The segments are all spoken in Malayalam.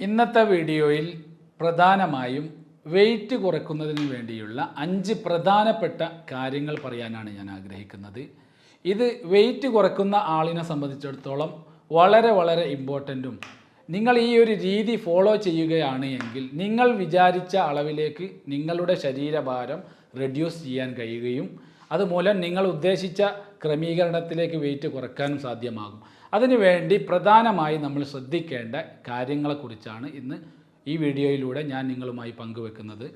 ഇന്നത്തെ വീഡിയോയിൽ പ്രധാനമായും വെയിറ്റ് കുറയ്ക്കുന്നതിന് വേണ്ടിയുള്ള അഞ്ച് പ്രധാനപ്പെട്ട കാര്യങ്ങൾ പറയാനാണ് ഞാൻ ആഗ്രഹിക്കുന്നത്. ഇത് വെയിറ്റ് കുറയ്ക്കുന്ന ആളിനെ സംബന്ധിച്ചിടത്തോളം വളരെ വളരെ ഇമ്പോർട്ടന്റും നിങ്ങൾ ഈ ഒരു രീതി ഫോളോ ചെയ്യുകയാണ് എങ്കിൽ നിങ്ങൾ വിചാരിച്ച അളവിലേക്ക് നിങ്ങളുടെ ശരീരഭാരം റെഡ്യൂസ് ചെയ്യാൻ കഴിയുകയും അതുമൂലം നിങ്ങൾ ഉദ്ദേശിച്ച ക്രമീകരണത്തിലേക്ക് വെയിറ്റ് കുറയ്ക്കാനും സാധ്യമാകും. അതിനുവേണ്ടി പ്രധാനമായി നമ്മൾ ശ്രദ്ധിക്കേണ്ട കാര്യങ്ങളെക്കുറിച്ചാണ് ഇന്ന് ഈ വീഡിയോയിലൂടെ ഞാൻ നിങ്ങളുമായി പങ്കുവെക്കുന്നത്.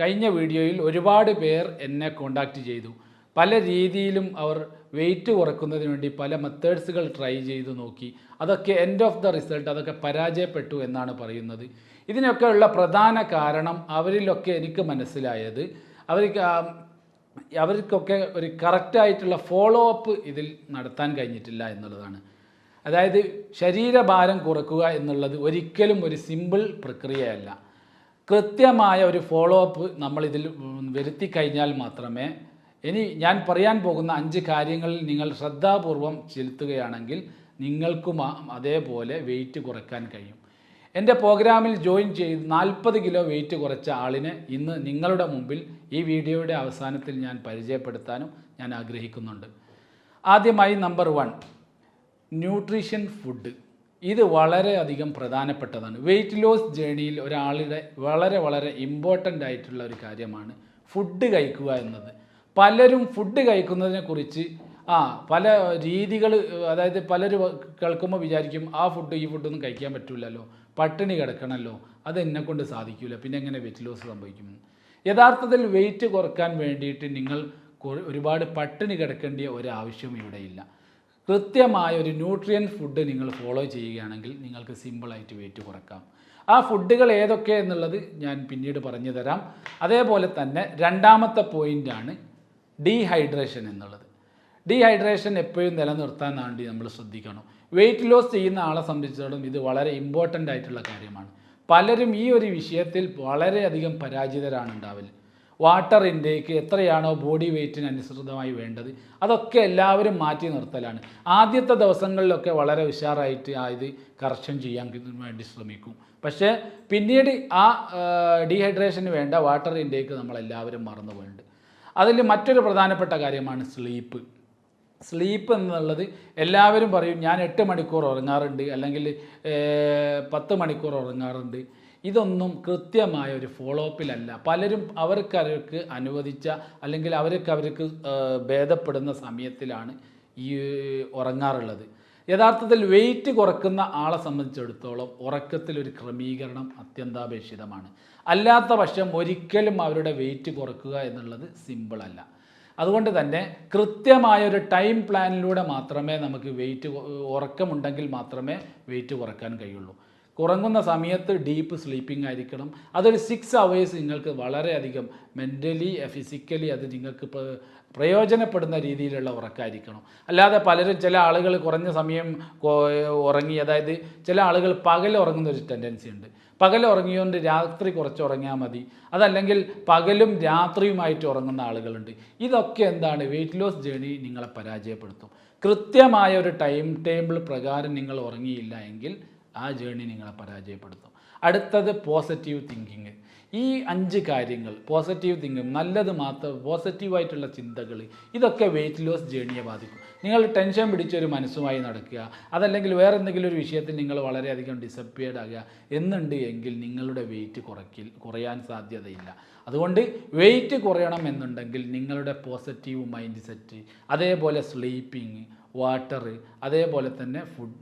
കഴിഞ്ഞ വീഡിയോയിൽ ഒരുപാട് പേർ എന്നെ കോണ്ടാക്റ്റ് ചെയ്തു. പല രീതിയിലും അവർ വെയിറ്റ് കുറയ്ക്കുന്നതിന് വേണ്ടി പല മെത്തേഡ്സുകൾ ട്രൈ ചെയ്ത് നോക്കി. അതൊക്കെ എൻഡ് ഓഫ് ദ റിസൾട്ട് അതൊക്കെ പരാജയപ്പെട്ടു എന്നാണ് പറയുന്നത്. ഇതിനൊക്കെ ഉള്ള പ്രധാന കാരണം അവരിലൊക്കെ എനിക്ക് മനസ്സിലായത്. അവർക്ക് അവർക്കൊക്കെ ഒരു കറക്റ്റായിട്ടുള്ള ഫോളോ അപ്പ് ഇതിൽ നടത്താൻ കഴിഞ്ഞിട്ടില്ല എന്നുള്ളതാണ്. അതായത് ശരീരഭാരം കുറക്കുക എന്നുള്ളത് ഒരിക്കലും ഒരു സിമ്പിൾ പ്രക്രിയയല്ല. കൃത്യമായ ഒരു ഫോളോ അപ്പ് നമ്മളിതിൽ വരുത്തി കഴിഞ്ഞാൽ മാത്രമേ ഇനി ഞാൻ പറയാൻ പോകുന്ന അഞ്ച് കാര്യങ്ങളിൽ നിങ്ങൾ ശ്രദ്ധാപൂർവം ചെലുത്തുകയാണെങ്കിൽ നിങ്ങൾക്കും അതേപോലെ വെയിറ്റ് കുറയ്ക്കാൻ കഴിയും. എന്റെ പ്രോഗ്രാമിൽ ജോയിൻ ചെയ്ത് നാൽപ്പത് കിലോ വെയിറ്റ് കുറച്ച ആളിനെ ഇന്ന് നിങ്ങളുടെ മുമ്പിൽ ഈ വീഡിയോയുടെ അവസാനത്തിൽ ഞാൻ പരിചയപ്പെടുത്താനും ഞാൻ ആഗ്രഹിക്കുന്നുണ്ട്. ആദ്യമായി നമ്പർ വൺ ന്യൂട്രീഷൻ ഫുഡ് ഇത് വളരെയധികം പ്രധാനപ്പെട്ടതാണ്. വെയിറ്റ് ലോസ് ജേണിയിൽ ഒരാളുടെ വളരെ വളരെ ഇമ്പോർട്ടന്റ് ആയിട്ടുള്ള ഒരു കാര്യമാണ് ഫുഡ് കഴിക്കുക എന്നത്. പലരും ഫുഡ് കഴിക്കുന്നതിനെ കുറിച്ച് ആ പല രീതികൾ അതായത് പലരും കേൾക്കുമ്പോൾ വിചാരിക്കും ആ ഫുഡ് ഈ ഫുഡൊന്നും കഴിക്കാൻ പറ്റില്ലല്ലോ പട്ടിണി കിടക്കണമല്ലോ അത് എന്നെ കൊണ്ട് സാധിക്കില്ല പിന്നെ എങ്ങനെ വെയിറ്റ് ലോസ് സംഭവിക്കും? യഥാർത്ഥത്തിൽ വെയിറ്റ് കുറയ്ക്കാൻ വേണ്ടിയിട്ട് നിങ്ങൾ ഒരുപാട് പട്ടിണി കിടക്കേണ്ട ഒരാവശ്യം ഇവിടെയില്ല കൃത്യമായ ഒരു ന്യൂട്രിയൻ ഫുഡ് നിങ്ങൾ ഫോളോ ചെയ്യുകയാണെങ്കിൽ നിങ്ങൾക്ക് സിമ്പിളായിട്ട് വെയിറ്റ് കുറക്കാം. ആ ഫുഡുകൾ ഏതൊക്കെ എന്നുള്ളത് ഞാൻ പിന്നീട് പറഞ്ഞു തരാം. അതേപോലെ തന്നെ രണ്ടാമത്തെ പോയിന്റാണ് ഡീഹൈഡ്രേഷൻ എന്നുള്ളത്. ഡീഹൈഡ്രേഷൻ എപ്പോഴും നിലനിർത്താൻ വേണ്ടി നമ്മൾ ശ്രദ്ധിക്കണം. വെയിറ്റ് ലോസ് ചെയ്യുന്ന ആളെ സംബന്ധിച്ചിടത്തോളം ഇത് വളരെ ഇമ്പോർട്ടന്റ് ആയിട്ടുള്ള കാര്യമാണ്. പലരും ഈ ഒരു വിഷയത്തിൽ വളരെയധികം പരാജിതരാണ് ഉണ്ടാവൽ വാട്ടർ ഇൻടേക്ക് എത്രയാണോ ബോഡി വെയ്റ്റിന് അനുസൃതമായി വേണ്ടത് അതൊക്കെ എല്ലാവരും മാറ്റി നിർത്തലാണ്. ആദ്യത്തെ ദിവസങ്ങളിലൊക്കെ വളരെ ഉഷാറായിട്ട് ഇത് കറക്ഷൻ ചെയ്യാൻ വേണ്ടി ശ്രമിക്കും. പക്ഷേ പിന്നീട് ആ ഡീഹൈഡ്രേഷന് വേണ്ട വാട്ടർ ഇൻടേക്ക് നമ്മളെല്ലാവരും മറന്നു പോയിട്ടുണ്ട് അതിൽ മറ്റൊരു പ്രധാനപ്പെട്ട കാര്യമാണ് സ്ലീപ്പ്. സ്ലീപ്പ് എന്നുള്ളത് എല്ലാവരും പറയും ഞാൻ എട്ട് മണിക്കൂർ ഉറങ്ങാറുണ്ട് അല്ലെങ്കിൽ പത്ത് മണിക്കൂർ ഉറങ്ങാറുണ്ട് ഇതൊന്നും കൃത്യമായ ഒരു ഫോളോ അപ്പിലല്ല പലരും അവർക്ക് അവർക്ക് അനുവദിച്ച അല്ലെങ്കിൽ അവർക്ക് അവർക്ക് ഭേദപ്പെടുന്ന സമയത്തിലാണ് ഈ ഉറങ്ങാറുള്ളത്. യഥാർത്ഥത്തിൽ വെയിറ്റ് കുറക്കുന്ന ആളെ സംബന്ധിച്ചിടത്തോളം ഉറക്കത്തിൽ ഒരു ക്രമീകരണം അത്യന്താപേക്ഷിതമാണ്. അല്ലാത്ത പക്ഷം ഒരിക്കലും അവരുടെ വെയിറ്റ് കുറക്കുക എന്നുള്ളത് സിമ്പിളല്ല അതുകൊണ്ട് തന്നെ കൃത്യമായ ഒരു ടൈം പ്ലാനിലൂടെ മാത്രമേ നമുക്ക് വെയിറ്റ് ഉറക്കമുണ്ടെങ്കിൽ മാത്രമേ വെയിറ്റ് കുറയ്ക്കാൻ കഴിയുള്ളൂ. ഉറങ്ങുന്ന സമയത്ത് ഡീപ്പ് സ്ലീപ്പിംഗ് ആയിരിക്കണം. അതൊരു സിക്സ് അവേഴ്സ് നിങ്ങൾക്ക് വളരെയധികം മെന്റലി ഫിസിക്കലി അത് നിങ്ങൾക്ക് പ്രയോജനപ്പെടുന്ന രീതിയിലുള്ള ഉറക്കമായിരിക്കണം അല്ലാതെ പലരും ചില ആളുകൾ കുറഞ്ഞ സമയം ഉറങ്ങി അതായത് ചില ആളുകൾ പകൽ ഉറങ്ങുന്ന ഒരു ടെൻഡൻസി ഉണ്ട്. പകൽ ഉറങ്ങിയോണ്ട് രാത്രി കുറച്ച് ഉറങ്ങിയാൽ മതി. അതല്ലെങ്കിൽ പകലും രാത്രിയുമായിട്ട് ഉറങ്ങുന്ന ആളുകളുണ്ട്. ഇതൊക്കെ എന്താണ്? വെയിറ്റ് ലോസ് ജേണി നിങ്ങളെ പരാജയപ്പെടുത്തും. കൃത്യമായ ഒരു ടൈം ടേബിൾ പ്രകാരം നിങ്ങൾ ഉറങ്ങിയില്ല എങ്കിൽ ആ ജേണി നിങ്ങളെ പരാജയപ്പെടുത്തും. അടുത്തത് പോസിറ്റീവ് തിങ്കിങ് ഈ അഞ്ച് കാര്യങ്ങൾ പോസിറ്റീവ് തിങ്കിങ് നല്ലത് മാത്രം പോസിറ്റീവായിട്ടുള്ള ചിന്തകൾ ഇതൊക്കെ വെയിറ്റ് ലോസ് ജേണിയെ ബാധിക്കും. നിങ്ങൾ ടെൻഷൻ പിടിച്ചൊരു മനസ്സുമായി നടക്കുക അതല്ലെങ്കിൽ വേറെ എന്തെങ്കിലും ഒരു വിഷയത്തിൽ നിങ്ങൾ വളരെയധികം ഡിസപ്പിയർഡ് ആകുക എന്നുണ്ട് എങ്കിൽ നിങ്ങളുടെ വെയിറ്റ് കുറയ്ക്കിൽ കുറയാൻ സാധ്യതയില്ല. അതുകൊണ്ട് വെയിറ്റ് കുറയണം എന്നുണ്ടെങ്കിൽ നിങ്ങളുടെ പോസിറ്റീവ് മൈൻഡ് സെറ്റ് അതേപോലെ സ്ലീപ്പിംഗ് വാട്ടർ അതേപോലെ തന്നെ ഫുഡ്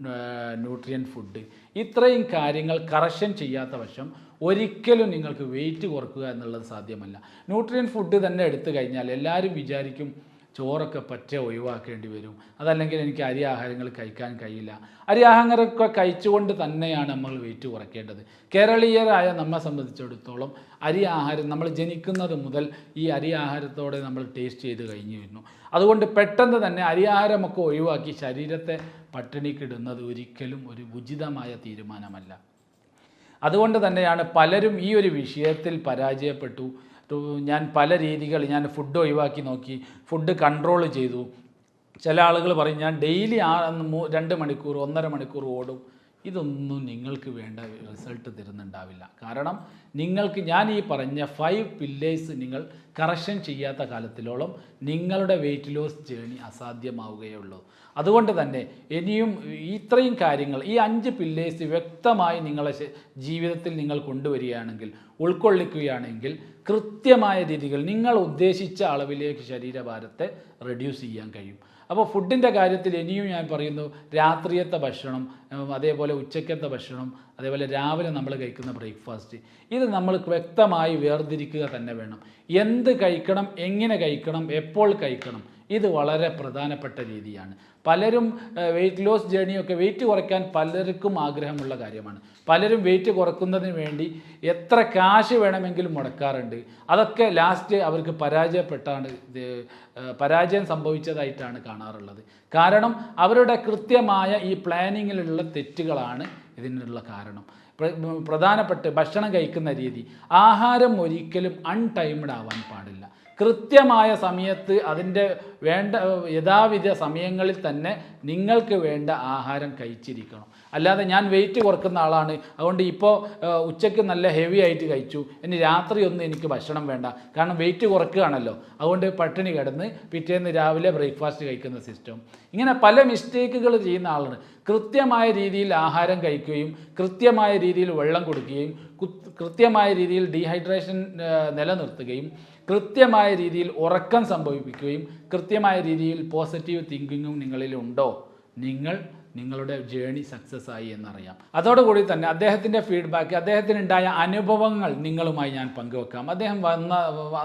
ന്യൂട്രിയൻ ഫുഡ് ഇത്രയും കാര്യങ്ങൾ കറക്ഷൻ ചെയ്യാത്ത വശം ഒരിക്കലും നിങ്ങൾക്ക് വെയിറ്റ് കുറക്കുക എന്നുള്ളത് സാധ്യമല്ല. ന്യൂട്രിയൻ ഫുഡ് തന്നെ എടുത്തു കഴിഞ്ഞാൽ എല്ലാവരും വിചാരിക്കും ചോറൊക്കെ പറ്റ ഒഴിവാക്കേണ്ടി വരും. അതല്ലെങ്കിൽ എനിക്ക് അരി ആഹാരങ്ങൾ കഴിക്കാൻ കഴിയില്ല. അരി ആഹാരങ്ങളൊക്കെ കഴിച്ചുകൊണ്ട് തന്നെയാണ് നമ്മൾ വെയിറ്റ് കുറയ്ക്കേണ്ടത്. കേരളീയരായ നമ്മെ സംബന്ധിച്ചിടത്തോളം അരി ആഹാരം നമ്മൾ ജനിക്കുന്നത് മുതൽ ഈ അരി ആഹാരത്തോടെ നമ്മൾ ടേസ്റ്റ് ചെയ്ത് കഴിഞ്ഞു വരുന്നു. അതുകൊണ്ട് പെട്ടെന്ന് തന്നെ അരി ആഹാരമൊക്കെ ഒഴിവാക്കി ശരീരത്തെ പട്ടിണിക്കിടുന്നത് ഒരിക്കലും ഒരു ഉചിതമായ തീരുമാനമല്ല. അതുകൊണ്ട് തന്നെയാണ് പലരും ഈ ഒരു വിഷയത്തിൽ പരാജയപ്പെട്ടു. ഞാൻ പല രീതികൾ ഞാൻ ഫുഡ് ഒഴിവാക്കി നോക്കി ഫുഡ് കൺട്രോൾ ചെയ്തു. ചില ആളുകൾ പറയും ഞാൻ ഡെയിലി ആ രണ്ട് മണിക്കൂർ ഒന്നര മണിക്കൂർ ഓടും. ഇതൊന്നും നിങ്ങൾക്ക് വേണ്ട റിസൾട്ട് തരുന്നുണ്ടാവില്ല. കാരണം നിങ്ങൾക്ക് ഞാൻ ഈ പറഞ്ഞ ഫൈവ് പില്ലേഴ്സ് നിങ്ങൾ കറക്ഷൻ ചെയ്യാത്ത കാലത്തിലോളം നിങ്ങളുടെ വെയിറ്റ് ലോസ് ജേണി അസാധ്യമാവുകയുള്ളൂ. അതുകൊണ്ട് തന്നെ ഇനിയും ഇത്രയും കാര്യങ്ങൾ ഈ അഞ്ച് പില്ലേഴ്സ് വ്യക്തമായി നിങ്ങളെ ജീവിതത്തിൽ നിങ്ങൾ കൊണ്ടുവരികയാണെങ്കിൽ ഉൾക്കൊള്ളിക്കുകയാണെങ്കിൽ കൃത്യമായ രീതികൾ നിങ്ങൾ ഉദ്ദേശിച്ച അളവിലേക്ക് ശരീരഭാരത്തെ റെഡ്യൂസ് ചെയ്യാൻ കഴിയും. അപ്പോൾ ഫുഡിന്റെ കാര്യത്തിൽ ഇനിയും ഞാൻ പറയുന്നു രാത്രിയത്തെ ഭക്ഷണം അതേപോലെ ഉച്ചക്കത്തെ ഭക്ഷണം അതേപോലെ രാവിലെ നമ്മൾ കഴിക്കുന്ന ബ്രേക്ക്ഫാസ്റ്റ് ഇത് നമ്മൾ വ്യക്തമായി വേർതിരിക്കുക തന്നെ വേണം. എന്ത് കഴിക്കണം എങ്ങനെ കഴിക്കണം എപ്പോൾ കഴിക്കണം ഇത് വളരെ പ്രധാനപ്പെട്ട രീതിയാണ്. പലരും വെയിറ്റ് ലോസ് ജേണിയൊക്കെ വെയിറ്റ് കുറയ്ക്കാൻ പലർക്കും ആഗ്രഹമുള്ള കാര്യമാണ്. പലരും വെയിറ്റ് കുറക്കുന്നതിന് വേണ്ടി എത്ര കാശ് വേണമെങ്കിലും മുടക്കാറുണ്ട്. അതൊക്കെ ലാസ്റ്റ് അവർക്ക് പരാജയപ്പെട്ടാണ് പരാജയം സംഭവിച്ചതായിട്ടാണ് കാണാറുള്ളത്. കാരണം അവരുടെ കൃത്യമായ ഈ പ്ലാനിങ്ങിലുള്ള തെറ്റുകളാണ് ഇതിനുള്ള കാരണം. പ്രധാനപ്പെട്ട് ഭക്ഷണം കഴിക്കുന്ന രീതി. ആഹാരം ഒരിക്കലും അൺടൈംഡ് ആവാൻ പാടില്ല. കൃത്യമായ സമയത്ത് അതിന്റെ വേണ്ട യഥാവിധ സമയങ്ങളിൽ തന്നെ നിങ്ങൾക്ക് വേണ്ട ആഹാരം കഴിച്ചിരിക്കണം. അല്ലാതെ ഞാൻ വെയിറ്റ് കുറക്കുന്ന ആളാണ്. അതുകൊണ്ട് ഇപ്പോൾ ഉച്ചയ്ക്ക് നല്ല ഹെവി ആയിട്ട് കഴിച്ചു. ഇനി രാത്രി ഒന്നും എനിക്ക് ഭക്ഷണം വേണ്ട. കാരണം വെയിറ്റ് കുറക്കുകയാണല്ലോ. അതുകൊണ്ട് പട്ടിണി കിടന്ന് പിറ്റേന്ന് രാവിലെ ബ്രേക്ക്ഫാസ്റ്റ് കഴിക്കുന്ന സിസ്റ്റം ഇങ്ങനെ പല മിസ്റ്റേക്കുകൾ ചെയ്യുന്ന ആളാണ്. കൃത്യമായ രീതിയിൽ ആഹാരം കഴിക്കുകയും കൃത്യമായ രീതിയിൽ വെള്ളം കൊടുക്കുകയും കൃത്യമായ രീതിയിൽ ഡീഹൈഡ്രേഷൻ നിലനിർത്തുകയും കൃത്യമായ രീതിയിൽ ഉറക്കം സംഭവിപ്പിക്കുകയും കൃത്യമായ രീതിയിൽ പോസിറ്റീവ് തിങ്കിങ്ങും നിങ്ങളിൽ ഉണ്ടോ? നിങ്ങൾ നിങ്ങളുടെ ജേണി സക്സസ് ആയി എന്നറിയാം. അതോടുകൂടി തന്നെ അദ്ദേഹത്തിന്റെ ഫീഡ്ബാക്ക് അദ്ദേഹത്തിനുണ്ടായ അനുഭവങ്ങൾ നിങ്ങളുമായി ഞാൻ പങ്കുവെക്കാം. അദ്ദേഹം വന്ന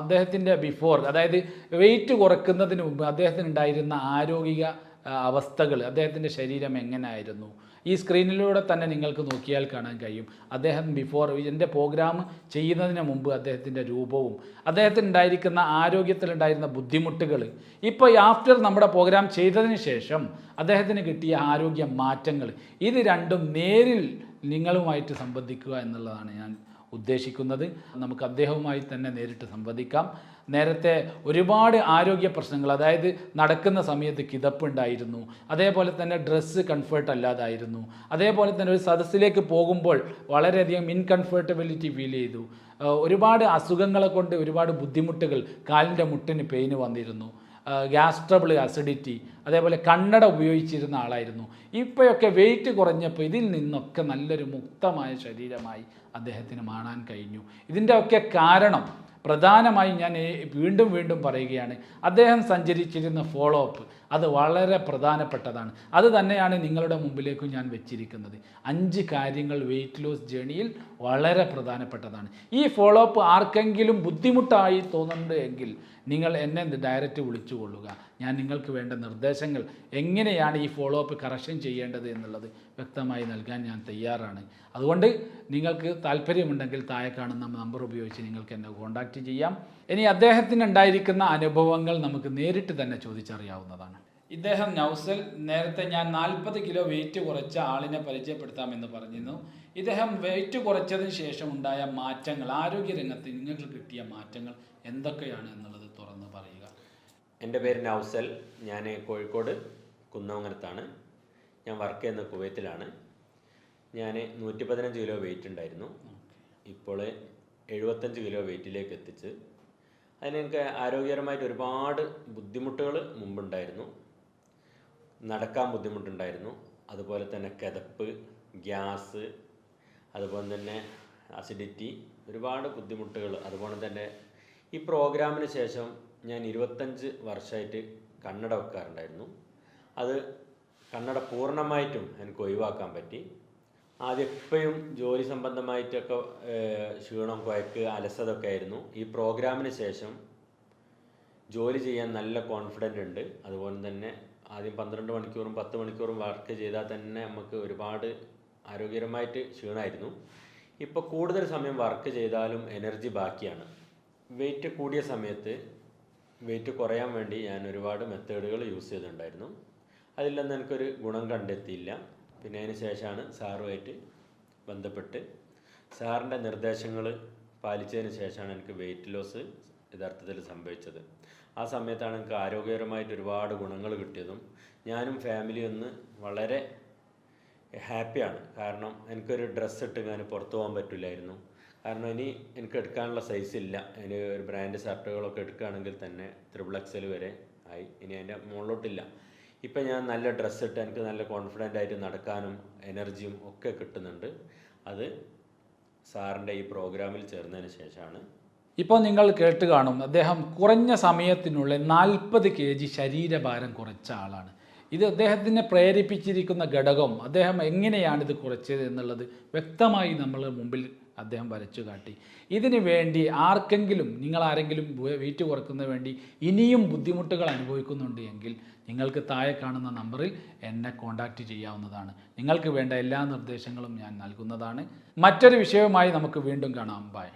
അദ്ദേഹത്തിന്റെ ബിഫോർ അതായത് വെയിറ്റ് കുറക്കുന്നതിന് മുമ്പ് അദ്ദേഹത്തിനുണ്ടായിരുന്ന ആരോഗ്യ അവസ്ഥകൾ അദ്ദേഹത്തിന്റെ ശരീരം എങ്ങനെയായിരുന്നു ഈ സ്ക്രീനിലൂടെ തന്നെ നിങ്ങൾക്ക് നോക്കിയാൽ കാണാൻ കഴിയും. അദ്ദേഹം ബിഫോർ എന്റെ പ്രോഗ്രാം ചെയ്യുന്നതിന് മുമ്പ് അദ്ദേഹത്തിന്റെ രൂപവും അദ്ദേഹത്തിന് ഉണ്ടായിരിക്കുന്ന ആരോഗ്യത്തിലുണ്ടായിരുന്ന ബുദ്ധിമുട്ടുകൾ. ഇപ്പോൾ ആഫ്റ്റർ നമ്മുടെ പ്രോഗ്രാം ചെയ്തതിന് ശേഷം അദ്ദേഹത്തിന് കിട്ടിയ ആരോഗ്യ മാറ്റങ്ങൾ. ഇത് രണ്ടും നേരിൽ നിങ്ങളുമായിട്ട് സംബന്ധിക്കുക എന്നുള്ളതാണ് ഞാൻ ഉദ്ദേശിക്കുന്നത്. നമുക്ക് അദ്ദേഹവുമായി തന്നെ നേരിട്ട് സംവദിക്കാം. നേരത്തെ ഒരുപാട് ആരോഗ്യ പ്രശ്നങ്ങൾ അതായത് നടക്കുന്ന സമയത്ത് കിതപ്പുണ്ടായിരുന്നു. അതേപോലെ തന്നെ ഡ്രസ്സ് കംഫർട്ട് അല്ലാതായിരുന്നു. അതേപോലെ തന്നെ ഒരു സദസ്സിലേക്ക് പോകുമ്പോൾ വളരെയധികം ഇൻകംഫർട്ടബിലിറ്റി ഫീൽ ചെയ്തു. ഒരുപാട് അസുഖങ്ങളെ കൊണ്ട് ഒരുപാട് ബുദ്ധിമുട്ടുകൾ കാലിന്റെ മുട്ടിന് പെയിന് വന്നിരുന്നു. ഗ്യാസ് ട്രബിൾ അസിഡിറ്റി അതേപോലെ കണ്ണട ഉപയോഗിച്ചിരുന്ന ആളായിരുന്നു. ഇപ്പോഴൊക്കെ വെയിറ്റ് കുറഞ്ഞപ്പോൾ ഇതിൽ നിന്നൊക്കെ നല്ലൊരു മുക്തമായ ശരീരമായി അദ്ദേഹത്തിന് മാണാൻ കഴിഞ്ഞു. ഇതിന്റെ ഒക്കെ കാരണം പ്രധാനമായും ഞാൻ വീണ്ടും വീണ്ടും പറയുകയാണ്. അദ്ദേഹം സഞ്ചരിച്ചിരുന്ന ഫോളോ അപ്പ് അത് വളരെ പ്രധാനപ്പെട്ടതാണ്. അത് തന്നെയാണ് നിങ്ങളുടെ മുമ്പിലേക്കും ഞാൻ വെച്ചിരിക്കുന്നത്. അഞ്ച് കാര്യങ്ങൾ വെയിറ്റ് ലോസ് ജേണിയിൽ വളരെ പ്രധാനപ്പെട്ടതാണ്. ഈ ഫോളോ അപ്പ് ആർക്കെങ്കിലും ബുദ്ധിമുട്ടായി തോന്നുന്നുണ്ട് എങ്കിൽ നിങ്ങൾ എന്നെ ഡയറക്റ്റ് വിളിച്ചുകൊള്ളുക ഞാൻ നിങ്ങൾക്ക് വേണ്ട നിർദ്ദേശങ്ങൾ എങ്ങനെയാണ് ഈ ഫോളോ അപ്പ് കറക്ഷൻ ചെയ്യേണ്ടത് എന്നുള്ളത് വ്യക്തമായി നൽകാൻ ഞാൻ തയ്യാറാണ്. അതുകൊണ്ട് നിങ്ങൾക്ക് താല്പര്യമുണ്ടെങ്കിൽ താഴെ കാണുന്ന നമ്പർ ഉപയോഗിച്ച് നിങ്ങൾക്ക് എന്നെ കോൺടാക്റ്റ് ചെയ്യാം. ഇനി അദ്ദേഹത്തിന് ഉണ്ടായിരിക്കുന്ന അനുഭവങ്ങൾ നമുക്ക് നേരിട്ട് തന്നെ ചോദിച്ചറിയാവുന്നതാണ്. ഇദ്ദേഹം നൗസൽ നേരത്തെ ഞാൻ നാൽപ്പത് കിലോ വെയിറ്റ് കുറച്ച ആളിനെ പരിചയപ്പെടുത്താമെന്ന് പറഞ്ഞിരുന്നു. ഇദ്ദേഹം വെയിറ്റ് കുറച്ചതിന് ശേഷം ഉണ്ടായ മാറ്റങ്ങൾ ആരോഗ്യരംഗത്ത് നിങ്ങൾക്ക് കിട്ടിയ മാറ്റങ്ങൾ എന്തൊക്കെയാണ് എന്നുള്ളത് തുറന്ന് പറയുക. എന്റെ പേര് നൗസൽ ഞാൻ കോഴിക്കോട് കുന്നമംഗലത്താണ്. ഞാൻ വർക്ക് ചെയ്യുന്ന കുവൈത്തിലാണ്. ഞാൻ നൂറ്റി പതിനഞ്ച് കിലോ വെയിറ്റ് ഉണ്ടായിരുന്നു. ഇപ്പോൾ എഴുപത്തഞ്ച് കിലോ വെയിറ്റിലേക്ക് എത്തിച്ച് അതിന് എനിക്ക് ആരോഗ്യപരമായിട്ട് ഒരുപാട് ബുദ്ധിമുട്ടുകൾ മുമ്പുണ്ടായിരുന്നു. നടക്കാൻ ബുദ്ധിമുട്ടുണ്ടായിരുന്നു. അതുപോലെ തന്നെ കിതപ്പ് ഗ്യാസ് അതുപോലെ തന്നെ അസിഡിറ്റി ഒരുപാട് ബുദ്ധിമുട്ടുകൾ അതുപോലെ തന്നെ ഈ പ്രോഗ്രാമിന് ശേഷം ഞാൻ ഇരുപത്തഞ്ച് വർഷമായിട്ട് കണ്ണട വെക്കാറുണ്ടായിരുന്നു. അത് കണ്ണട പൂർണമായിട്ടും എനിക്ക് ഒഴിവാക്കാൻ പറ്റി. ആദ്യം എപ്പോഴും ജോലി സംബന്ധമായിട്ടൊക്കെ ക്ഷീണം കുഴക്ക് അലസത ഒക്കെ ആയിരുന്നു. ഈ പ്രോഗ്രാമിന് ശേഷം ജോലി ചെയ്യാൻ നല്ല കോൺഫിഡന്റ് ഉണ്ട്. അതുപോലെ തന്നെ ആദ്യം പന്ത്രണ്ട് മണിക്കൂറും പത്ത് മണിക്കൂറും വർക്ക് ചെയ്താൽ തന്നെ നമുക്ക് ഒരുപാട് ആരോഗ്യകരമായിട്ട് ക്ഷീണമായിരുന്നു. ഇപ്പോൾ കൂടുതൽ സമയം വർക്ക് ചെയ്താലും എനർജി ബാക്കിയാണ്. വെയിറ്റ് കൂടിയ സമയത്ത് വെയിറ്റ് കുറയാൻ വേണ്ടി ഞാൻ ഒരുപാട് മെത്തേഡുകൾ യൂസ് ചെയ്തിട്ടുണ്ടായിരുന്നു. അതിലൊന്നും എനിക്കൊരു ഗുണം കണ്ടെത്തിയില്ല. പിന്നെ അതിന് ശേഷമാണ് സാറുമായിട്ട് ബന്ധപ്പെട്ട്. സാറിന്റെ നിർദ്ദേശങ്ങൾ പാലിച്ചതിന് ശേഷമാണ് എനിക്ക് വെയിറ്റ് ലോസ് യഥാർത്ഥത്തിൽ സംഭവിച്ചത്. ആ സമയത്താണ് എനിക്ക് ആരോഗ്യപരമായിട്ട് ഒരുപാട് ഗുണങ്ങൾ കിട്ടിയതും ഞാനും ഫാമിലി ഒന്ന് വളരെ ഹാപ്പിയാണ് കാരണം എനിക്കൊരു ഡ്രസ്സ് ഇട്ട് ഞാൻ പുറത്തു പോകാൻ പറ്റില്ലായിരുന്നു. കാരണം ഇനി എനിക്ക് എടുക്കാനുള്ള സൈസ് ഇല്ല. ഇനി ഒരു ബ്രാൻഡ് ഷർട്ടുകളൊക്കെ എടുക്കുകയാണെങ്കിൽ തന്നെ ത്രിബിൾ എക്സൽ വരെ ആയി. ഇനി അതിന്റെ മുകളിലോട്ടില്ല. ഇപ്പം ഞാൻ നല്ല ഡ്രസ്സ് ഇട്ട് എനിക്ക് നല്ല കോൺഫിഡന്റ് ആയിട്ട് നടക്കാനും എനർജിയും ഒക്കെ കിട്ടുന്നുണ്ട്. അത് സാറിന്റെ ഈ പ്രോഗ്രാമിൽ ചേർന്നതിന് ശേഷമാണ്. ഇപ്പോൾ നിങ്ങൾ കേട്ട് കാണും അദ്ദേഹം കുറഞ്ഞ സമയത്തിനുള്ളിൽ നാൽപ്പത് കെ ജി ശരീരഭാരം കുറച്ച ആളാണ്. ഇത് അദ്ദേഹത്തിനെ പ്രേരിപ്പിച്ചിരിക്കുന്ന ഘടകം അദ്ദേഹം എങ്ങനെയാണിത് കുറച്ചത് എന്നുള്ളത് വ്യക്തമായി നമ്മൾ മുമ്പിൽ അദ്ദേഹം വരച്ചു കാട്ടി. ഇതിനു വേണ്ടി ആർക്കെങ്കിലും നിങ്ങൾ ആരെങ്കിലും വെയിറ്റ് കുറക്കുന്നതിന് വേണ്ടി ഇനിയും ബുദ്ധിമുട്ടുകൾ അനുഭവിക്കുന്നുണ്ട് എങ്കിൽ നിങ്ങൾക്ക് താഴെ കാണുന്ന നമ്പറിൽ എന്നെ കോൺടാക്റ്റ് ചെയ്യാവുന്നതാണ്. നിങ്ങൾക്ക് വേണ്ട എല്ലാ നിർദ്ദേശങ്ങളും ഞാൻ നൽകുന്നതാണ്. മറ്റൊരു വിഷയവുമായി നമുക്ക് വീണ്ടും കാണാം. ബൈ